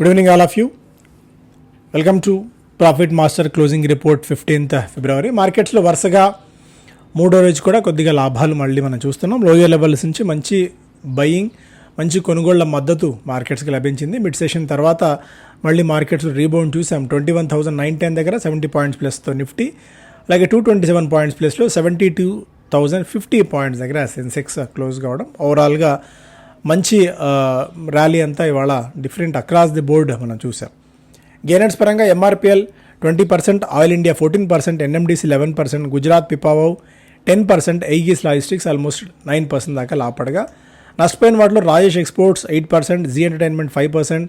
Good evening all of you welcome to profit master closing report fifteenth February మార్కెట్స్లో వరుసగా మూడో రోజు కూడా కొద్దిగా లాభాలు మళ్ళీ మనం చూస్తున్నాం. లోయర్ లెవెల్స్ నుంచి మంచి బయింగ్ మంచి కొనుగోళ్ళ మద్దతు మార్కెట్స్కి లభించింది. మిడ్ సెషన్ తర్వాత మళ్ళీ మార్కెట్స్లో రీబౌండ్ చూసాం. Twenty one thousand nine ten దగ్గర సెవెంటీ పాయింట్స్ ప్లస్తో నిఫ్టీ. అలాగే టూ ట్వంటీ సెవెన్ పాయింట్స్ ప్లస్లో seventy two thousand fifty points దగ్గర సెన్సెక్స్ క్లోజ్ కావడం. ఓవరాల్గా మంచి ర్యాలీ అంతా ఇవాళ డిఫరెంట్ అక్రాస్ ది బోర్డ్ మనం చూసాం. గేనెట్స్ పరంగా MRPL twenty percent oil India fourteen percent NMDC eleven percent Gujarat Pipavav ten percent Aegis logistics almost nine percent దాకా లాపడగా. నష్టపోయిన వాటిలో Rajesh exports eight percent Zee entertainment five percent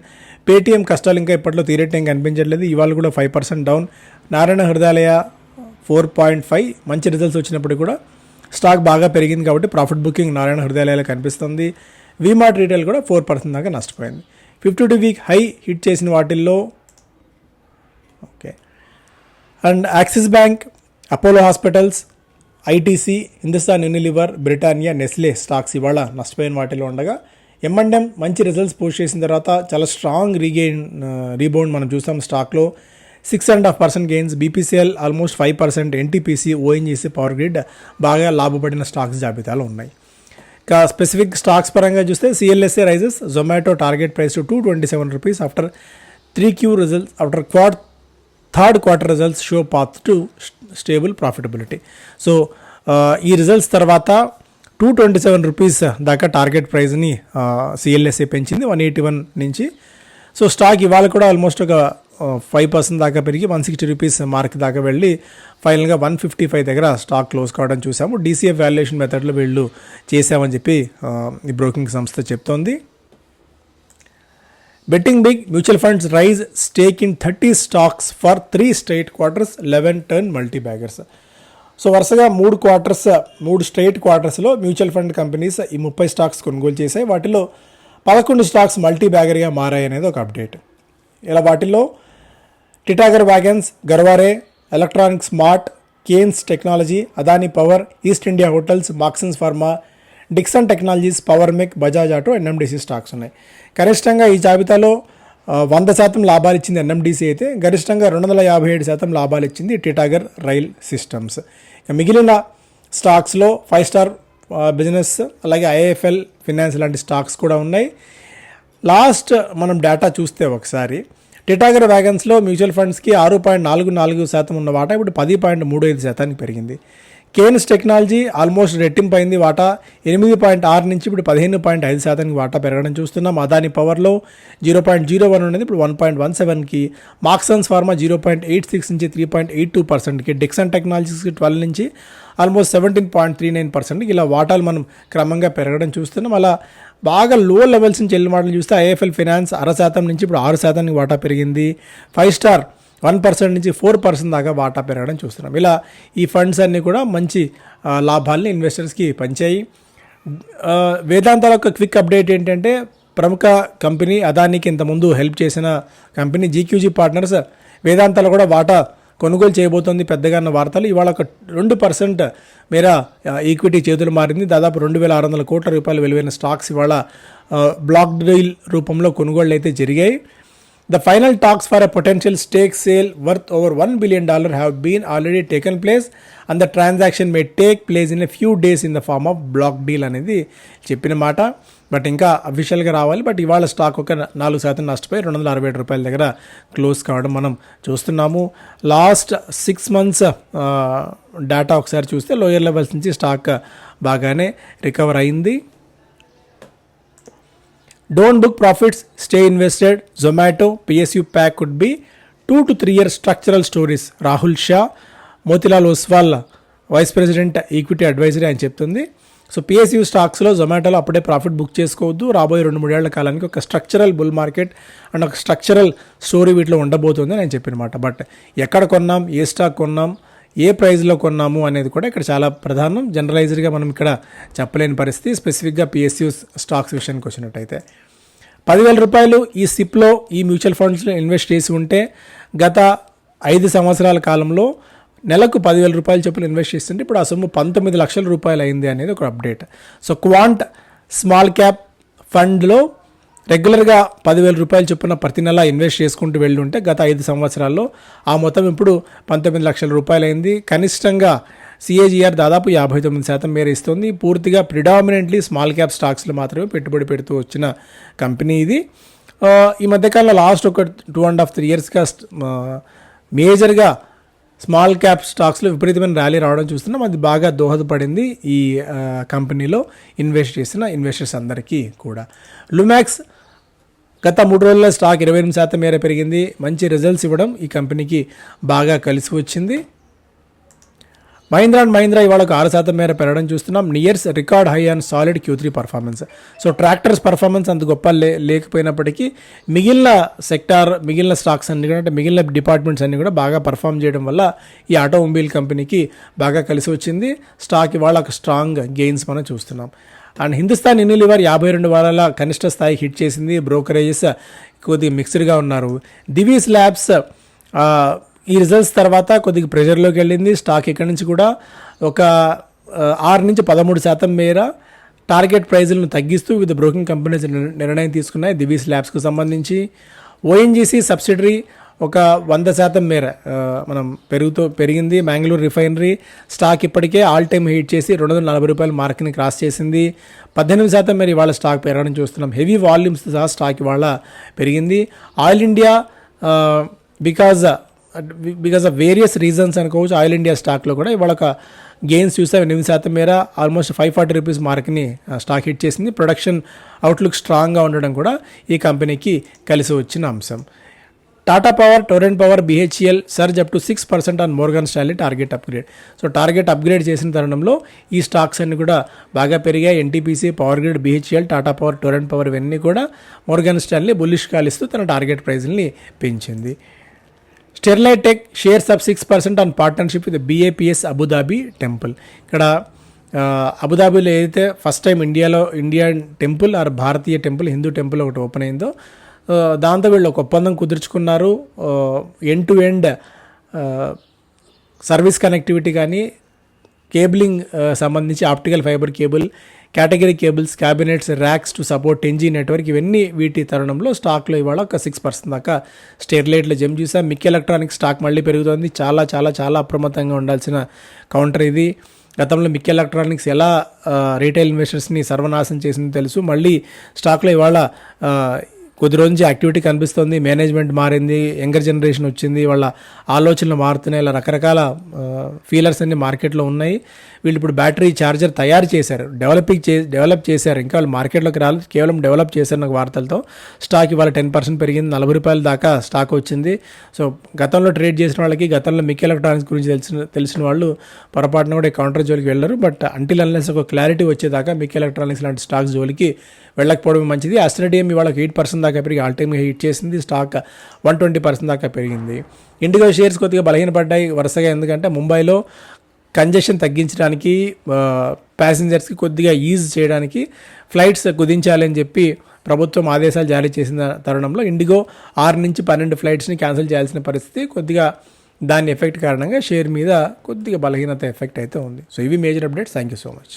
Paytm కష్టాలు ఇంకా ఇప్పట్లో తీరేటం కనిపించట్లేదు ఇవాళ కూడా five percent down Narayana Hrudayalaya four point five మంచి రిజల్ట్స్ వచ్చినప్పుడు కూడా స్టాక్ బాగా పెరిగింది కాబట్టి ప్రాఫిట్ బుకింగ్ నారాయణ హృదయాలయాలు కనిపిస్తుంది. వీమార్ట్ రీటైల్ కూడా ఫోర్ పర్సెంట్ దాకా నష్టపోయింది. Fifty two week high hit చేసిన వాటిల్లో okay and Axis bank Apollo hospitals ITC Hindustan Unilever Britannia Nestle stocks ఇవాళ నష్టపోయిన వాటిలో ఉండగా ఎంఎండ్ఎం మంచి రిజల్ట్స్ పోస్ట్ చేసిన తర్వాత చాలా స్ట్రాంగ్ రీగెయిన్ రీబౌండ్ మనం చూసాం స్టాక్లో six and half percent gains BPCL almost five percent NTPC ONGC power grid బాగా లాభపడిన స్టాక్స్ జాబితాలో ఉన్నాయి. ఇక స్పెసిఫిక్ స్టాక్స్ పరంగా చూస్తే CLSA raises Zomato target price to two twenty seven rupees after three Q results after quart third quarter results show path to stable profitability so ఈ results తర్వాత two twenty seven rupees దాకా target ప్రైస్ని CLSA పెంచింది one eighty one నుంచి. So stock ఇవాళ కూడా almost ఒక five percent దాకా పెరిగి వన్ సిక్స్టీ రూపీస్ మార్క్ దాకా వెళ్ళి ఫైనల్గా వన్ ఫిఫ్టీ ఫైవ్ దగ్గర స్టాక్ క్లోజ్ కావడం చూసాము డీసీఎఫ్ వాల్యుయేషన్ మెథడ్లో వీళ్ళు చేశామని చెప్పి ఈ బ్రోకింగ్ సంస్థ చెప్తోంది. Betting big mutual funds raise stake in thirty stocks for three straight quarters eleven turn multi baggers so వరుసగా మూడు క్వార్టర్స్ మూడు స్ట్రైట్ క్వార్టర్స్లో మ్యూచువల్ ఫండ్ కంపెనీస్ ఈ ముప్పై స్టాక్స్ కొనుగోలు చేశాయి. వాటిలో పదకొండు స్టాక్స్ మల్టీ బ్యాగర్గా మారాయి అనేది ఒక అప్డేట్ ఇలా వాటిల్లో Titagarh wagons Garware electronic smart Kaynes technology Adani power East India hotels మాక్సిన్స్ pharma Dixon technologies power mech Bajaj auto NMDC stocks ఉన్నాయి. గరిష్టంగా ఈ జాబితాలో వంద శాతం లాభాలు ఇచ్చింది ఎన్ఎండిసి అయితే గరిష్టంగా రెండు వందల యాభై ఏడు శాతం లాభాలు ఇచ్చింది టిటాగర్ రైల్ సిస్టమ్స్. ఇక మిగిలిన స్టాక్స్లో ఫైవ్ స్టార్ బిజినెస్ అలాగే ఐఏఎఫ్ఎల్ ఫినాన్స్ లాంటి స్టాక్స్ కూడా ఉన్నాయి. లాస్ట్ మనం డేటా చూస్తే ఒకసారి టిటాగర్ వ్యాగన్స్లో మ్యూచువల్ ఫండ్స్కి ఆరు పాయింట్ నాలుగు నాలుగు శాతం ఉన్న వాటా ఇప్పుడు పది పాయింట్ మూడు ఐదు శాతానికి పెరిగింది. కేన్స్ టెక్నాలజీ ఆల్మోస్ట్ రెట్టింపు అయింది వాటా. ఎనిమిది పాయింట్ ఆరు నుంచి ఇప్పుడు పదిహేను పాయింట్ ఐదు శాతానికి వాటా పెరగడం చూస్తున్నాం. అదాని పవర్లో జీరో పాయింట్ జీరో వన్ ఉన్నది. ఇప్పుడు వన్ పాయింట్ వన్ సెవెన్కి Marksans pharma zero point eight six నుంచి త్రీ పాయింట్ ఎయిట్ టూ పర్సెంట్కి డిక్సన్ టెక్నాలజీస్కి ట్వెల్వ్ నుంచి almost seventeen point three nine పర్సెంట్కి ఇలా వాటాలు మనం క్రమంగా పెరగడం చూస్తున్నాం. అలా బాగా లో లెవెల్స్ నుంచి వెళ్ళిన వాటిని చూస్తే ఐఎఫ్ఎల్ ఫైనాన్స్ అర శాతం నుంచి ఇప్పుడు ఆరు శాతానికి వాటా పెరిగింది. ఫైవ్ స్టార్ వన్ పర్సెంట్ నుంచి ఫోర్ పర్సెంట్ దాకా వాటా పెరగడం చూస్తున్నాం. ఇలా ఈ ఫండ్స్ అన్నీ కూడా మంచి లాభాలని లాభాల్ని ఇన్వెస్టర్స్కి పంచాయి. వేదాంతాల యొక్క క్విక్ అప్డేట్ ఏంటంటే ప్రముఖ కంపెనీ అదానికి ఇంతకుముందు హెల్ప్ చేసిన కంపెనీ జీక్యూజీ పార్ట్నర్స్ వేదాంతాలు కూడా వాటా కొనుగోలు చేయబోతోంది పెద్దగా అన్న వార్తలు. ఇవాళ ఒక రెండు పర్సెంట్ మేర ఈక్విటీ చేతులు మారింది. దాదాపు రెండు వేల ఆరు వందల కోట్ల రూపాయలు విలువైన స్టాక్స్ ఇవాళ బ్లాక్ డీల్ రూపంలో కొనుగోళ్ళు అయితే జరిగాయి. The final talks for a potential stake sale worth over one billion dollar have been already taken place and the transaction may take place in a few days in the form of block deal అనేది చెప్పిన మాట. But ఇంకా అఫీషియల్గా రావాలి. But ఇవాళ stock ఒక నాలుగు శాతం నష్టపోయి రెండు వందల అరవై ఏడు రూపాయల దగ్గర క్లోజ్ కావడం మనం చూస్తున్నాము. లాస్ట్ సిక్స్ మంత్స్ డేటా ఒకసారి చూస్తే లోయర్ లెవెల్స్ నుంచి స్టాక్ బాగానే రికవర్ అయింది. Don't book profits stay invested. Zomato PSU pack could be two to three year structural stories. Rahul Shah Motilal Oswal vice president equity advisory అని చెప్తుంది. So PSU స్టాక్స్లో జొమాటోలో అప్పుడే profit book చేసుకోవద్దు. రాబోయే రెండు మూడేళ్ళ కాలానికి ఒక స్ట్రక్చరల్ బుల్ మార్కెట్ అండ్ ఒక స్ట్రక్చరల్ స్టోరీ వీటిలో ఉండబోతుంది నేను చెప్పినమాట బట్ ఎక్కడ కొన్నాం? ఏ స్టాక్ కొన్నాం? ఏ ప్రైస్లో కొన్నాము అనేది కూడా ఇక్కడ చాలా ప్రధానం. జనరలైజ్డ్గా మనం ఇక్కడ చెప్పలేని పరిస్థితి. స్పెసిఫిక్గా పిఎస్యూ స్టాక్స్ విషయానికి వచ్చినట్టయితే. పదివేల రూపాయలు ఈ సిప్లో ఈ మ్యూచువల్ ఫండ్స్లో ఇన్వెస్ట్ చేసి ఉంటే గత ఐదు సంవత్సరాల కాలంలో నెలకు పదివేల రూపాయలు చొప్పున ఇన్వెస్ట్ చేస్తుంటే ఇప్పుడు ఆ సొమ్ము పంతొమ్మిది లక్షల రూపాయలు అయింది అనేది ఒక update. So quant small cap ఫండ్లో రెగ్యులర్గా పదివేల రూపాయలు చొప్పున ప్రతి నెల ఇన్వెస్ట్ చేసుకుంటూ వెళ్ళి ఉంటే గత ఐదు సంవత్సరాల్లో ఆ మొత్తం ఇప్పుడు పంతొమ్మిది లక్షల రూపాయలు అయింది. కనిష్టంగా సిఏజీఆర్ దాదాపు యాభై తొమ్మిది శాతం మేర ఇస్తుంది. పూర్తిగా ప్రిడామినెంట్లీ స్మాల్ క్యాప్ స్టాక్స్లో మాత్రమే పెట్టుబడి పెడుతూ వచ్చిన కంపెనీ ఇది. ఈ మధ్యకాలంలో లాస్ట్ ఒక టూ అండ్ హాఫ్ త్రీ ఇయర్స్గా మేజర్గా స్మాల్ క్యాప్ స్టాక్స్లో విపరీతమైన ర్యాలీ రావడం చూస్తున్నాం. అది బాగా దోహదపడింది ఈ కంపెనీలో ఇన్వెస్ట్ చేసిన ఇన్వెస్టర్స్ అందరికీ కూడా. లుమాక్స్ గత మూడు రోజుల్లో స్టాక్ ఇరవై ఎనిమిది శాతం మేర పెరిగింది. మంచి రిజల్ట్స్ ఇవ్వడం ఈ కంపెనీకి బాగా కలిసి వచ్చింది. మహీంద్రా అండ్ మహీంద్రా ఇవాళ ఒక ఆరు శాతం మేర పెరగడం చూస్తున్నాం. Nears record high and solid Q three performance so tractors performance అంత గొప్ప లే లేకపోయినప్పటికీ మిగిలిన సెక్టార్ మిగిలిన స్టాక్స్ అన్ని కూడా అంటే మిగిలిన డిపార్ట్మెంట్స్ అన్ని కూడా బాగా పర్ఫామ్ చేయడం వల్ల ఈ ఆటోమొబైల్ కంపెనీకి బాగా కలిసి వచ్చింది. స్టాక్ ఇవాళ ఒక స్ట్రాంగ్ గెయిన్స్ మనం చూస్తున్నాం. అండ్ హిందుస్థాన్ యూనిలివర్ యాభై రెండు వారాల కనిష్ట స్థాయి హిట్ చేసింది. బ్రోకరేజెస్ కొద్దిగా మిక్స్డ్గా ఉన్నారు. దివీస్ ల్యాబ్స్ ఈ రిజల్ట్స్ తర్వాత కొద్దిగా ప్రెషర్లోకి వెళ్ళింది. స్టాక్ ఇక్కడి నుంచి కూడా ఒక ఆరు నుంచి పదమూడు శాతం మేర టార్గెట్ ప్రైజులను తగ్గిస్తూ వివిధ బ్రోకింగ్ కంపెనీస్ నిర్ణయం తీసుకున్నాయి. దివీస్ ల్యాబ్స్కు సంబంధించి ఓఎన్జీసీ సబ్సిడరీ ఒక వంద శాతం మేర మనం పెరుగుతూ పెరిగింది. మ్యాంగ్లూర్ రిఫైనరీ స్టాక్ ఇప్పటికే ఆల్ టైమ్ హీట్ చేసి రెండు వందల నలభై రూపాయల మార్క్ని క్రాస్ చేసింది. పద్దెనిమిది శాతం మేర ఇవాళ స్టాక్ పెరగడం చూస్తున్నాం. హెవీ వాల్యూమ్స్ సహా స్టాక్ ఇవాళ పెరిగింది. Oil India because because of various reasons అనుకోవచ్చు ఆయిల్ ఇండియా స్టాక్లో కూడా ఇవాళ ఒక గెయిన్స్ చూస్తే ఎనిమిది శాతం మేర ఆల్మోస్ట్ ఫైవ్ ఫార్టీ రూపీస్ మార్క్ని స్టాక్ హిట్ చేసింది. ప్రొడక్షన్ అవుట్లుక్ స్ట్రాంగ్గా ఉండడం కూడా ఈ కంపెనీకి కలిసి వచ్చిన అంశం. Tata power Torrent power BHEL surge up to six percent on Morgan Stanley target upgrade so target upgrade చేసిన తరుణంలో ఈ స్టాక్స్ అన్ని కూడా బాగా పెరిగాయి. NTPC power grid BHEL Tata power Torrent power ఇవన్నీ కూడా మోర్గన్ స్టాన్లీ బుల్లిష్ కాలిస్తూ తన టార్గెట్ ప్రైజ్ని పెంచింది. Sterlite tech shares off six percent on partnership with BAPS Abu Dhabi temple. ఇక్కడ అబుదాబీలో అబుదాబిలో ఏదైతే ఫస్ట్ టైం ఇండియాలో ఇండియన్ టెంపుల్ ఆర్ భారతీయ టెంపుల్ హిందూ టెంపుల్ ఒకటి ఓపెన్ అయిందో దాంతో వీళ్ళు ఒక ఒప్పందం కుదుర్చుకున్నారు. End to end service connectivity కానీ కేబులింగ్ సంబంధించి optical fibre cable category cables cabinets racks to support ten G network ఇవన్నీ వీటి తరుణంలో స్టాక్లో ఇవాళ ఒక సిక్స్ పర్సెంట్ దాకా స్టెర్లైట్లో జమ్ చూసాం మిక్ ఎలక్ట్రానిక్ స్టాక్ మళ్ళీ పెరుగుతోంది. చాలా చాలా చాలా అప్రమత్తంగా ఉండాల్సిన కౌంటర్ ఇది. గతంలో మిక్ ఎలక్ట్రానిక్స్ ఎలా రీటైల్ ఇన్వెస్టర్స్ని సర్వనాశనం చేసిందో తెలుసు. మళ్ళీ స్టాక్లో ఇవాళ కొద్ది రోజు నుంచి యాక్టివిటీ కనిపిస్తుంది మేనేజ్మెంట్ మారింది యంగర్ జనరేషన్ వచ్చింది వాళ్ళ ఆలోచనలు మారుతున్నాయి ఇలా రకరకాల ఫీలర్స్ అన్ని మార్కెట్లో ఉన్నాయి. వీళ్ళు ఇప్పుడు బ్యాటరీ ఛార్జర్ తయారు చేశారు డెవలపింగ్ చే డెవలప్ చేశారు. ఇంకా వాళ్ళు మార్కెట్లోకి రాలేదు కేవలం డెవలప్ చేశారు నాకు వార్తలతో. స్టాక్ ఇవాళ టెన్ పర్సెంట్ పెరిగింది నలభై రూపాయల దాకా స్టాక్ వచ్చింది. సో గతంలో ట్రేడ్ చేసిన వాళ్ళకి గతంలో మిక్ ఎలక్ట్రానిక్స్ గురించి తెలిసిన తెలిసిన వాళ్ళు పొరపాటున కూడా కౌంటర్ జోలికి వెళ్ళరు. బట్ అంటిల్ అన్లెస్ ఒక క్లారిటీ వచ్చేదాకా మిక్ ఎలక్ట్రానిక్స్ లాంటి స్టాక్స్ జోలికి వెళ్ళకపోవడం మంచిది. అస్ట్రేడియం ఇవాళ ఎయిట్ పర్సెంట్ దాకా పెరిగి ఆల్ టైమ్ హిట్ చేసింది. స్టాక్ వన్ ట్వంటీ పర్సెంట్ దాకా పెరిగింది. ఇండిగో షేర్స్ కొద్దిగా బలహీనపడ్డాయి. వరుసగా ఎందుకంటే ముంబైలో కంజెషన్ తగ్గించడానికి ప్యాసింజర్స్కి కొద్దిగా ఈజ్ చేయడానికి ఫ్లైట్స్ కుదించాలని చెప్పి ప్రభుత్వం ఆదేశాలు జారీ చేసిన తరుణంలో ఇండిగో ఆరు నుంచి పన్నెండు ఫ్లైట్స్ని క్యాన్సిల్ చేయాల్సిన పరిస్థితి కొద్దిగా దాని ఎఫెక్ట్ కారణంగా షేర్ మీద కొద్దిగా బలహీనత ఎఫెక్ట్ అయితే ఉంది. సో ఇవి major updates. Thank you so much.